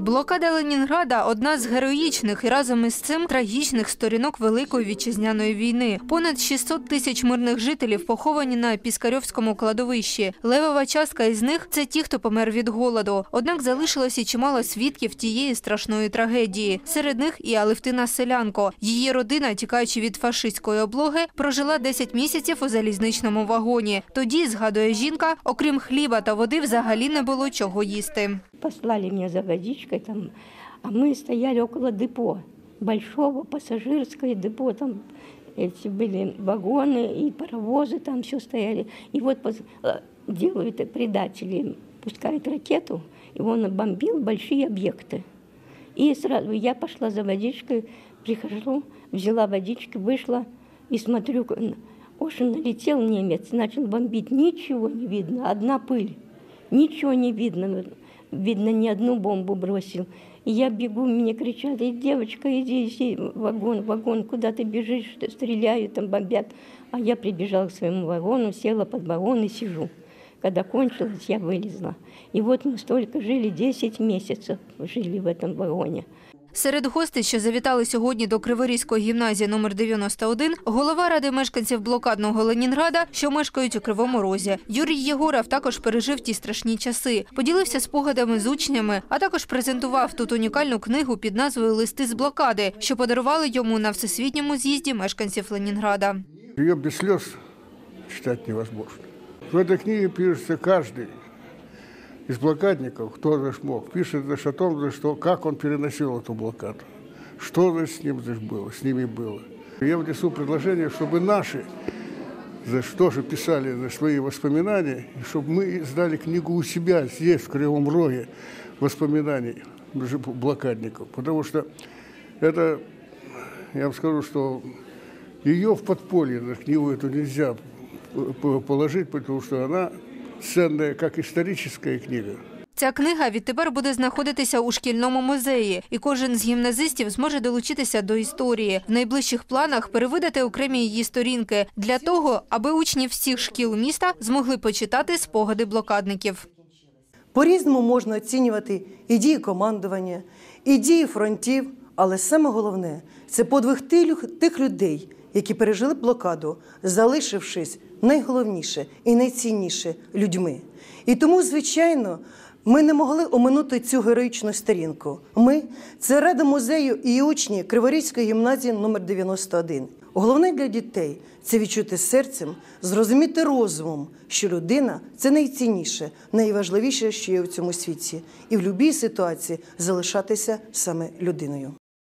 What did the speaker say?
Блокада Ленінграда одна з героїчних і разом із цим трагічних сторінок Великої вітчизняної війни. Понад 600 тисяч мирних жителів поховані на Піскарьовському кладовищі. Левова частка із них це ті, хто помер від голоду. Однак залишилось і чимало свідків тієї страшної трагедії. Серед них і Алевтина Селянко. Її родина, тікаючи від фашистської облоги, прожила 10 місяців у залізничному вагоні. Тоді, згадує жінка, окрім хліба та води, взагалі не було чого їсти. Послали меня за водичкой там, а мы стояли около депо, большого пассажирское депо, там эти были вагоны и паровозы там все стояли. И вот э, делают предатели, пускают ракету, и он бомбил большие объекты. И сразу я пошла за водичкой, прихожу, взяла водички, вышла и смотрю, Ошин налетел немец, начал бомбить, ничего не видно, одна пыль. Ничего не видно. Видно, ни одну бомбу бросил. И я бегу, мне кричат, и девочка, иди, иди, вагон, вагон, куда ты бежишь, Что стреляют, там бомбят. А я прибежала к своему вагону, села под вагон и сижу. Когда кончилось, я вылезла. И вот мы столько жили, 10 месяцев жили в этом вагоне. Серед гостей, що завітали сьогодні до Криворізької гімназії номер 91, голова ради мешканців блокадного Ленінграда, що мешкають у Кривому Розі. Юрій Єгоров також пережив ті страшні часи, поділився спогадами з учнями, а також презентував тут унікальну книгу під назвою Листи з блокади, що подарували йому на всесвітньому з'їзді мешканців Ленінграда. Ее без слез читать невозможно. В этой книге пишется каждый из блокадников, кто же мог, пишет значит, о том, значит, что, как он переносил эту блокаду, что же с ним значит, было, с ними было. Я внесу предложение, чтобы наши значит, тоже писали значит, свои воспоминания, и чтобы мы издали книгу у себя здесь, в Кривом Роге, воспоминаний значит, блокадников. Потому что это, я вам скажу, что ее в подполье, на книгу эту нельзя п- положить, потому что она ценная, как историческая книга. Ця книга відтепер буде знаходитися у шкільному музеї, і кожен з гімназистів зможе долучитися до історії. В найближчих планах перевидати окремі її сторінки для того, аби учні всіх шкіл міста змогли почитати спогади блокадників. По-різному можна оцінювати і дії командування, і дії фронтів, але саме головне це подвиг тих людей, які пережили блокаду, залишившись найголовніше і найцінніше людьми. І тому, звичайно, ми не могли оминути цю героїчну сторінку. Ми це рада музею і учні Криворізької гімназії номер 91. Головне для дітей це відчути серцем, зрозуміти розумом, що людина це найцінніше, найважливіше, що є в цьому світі, і в будь-якій ситуації залишатися саме людиною.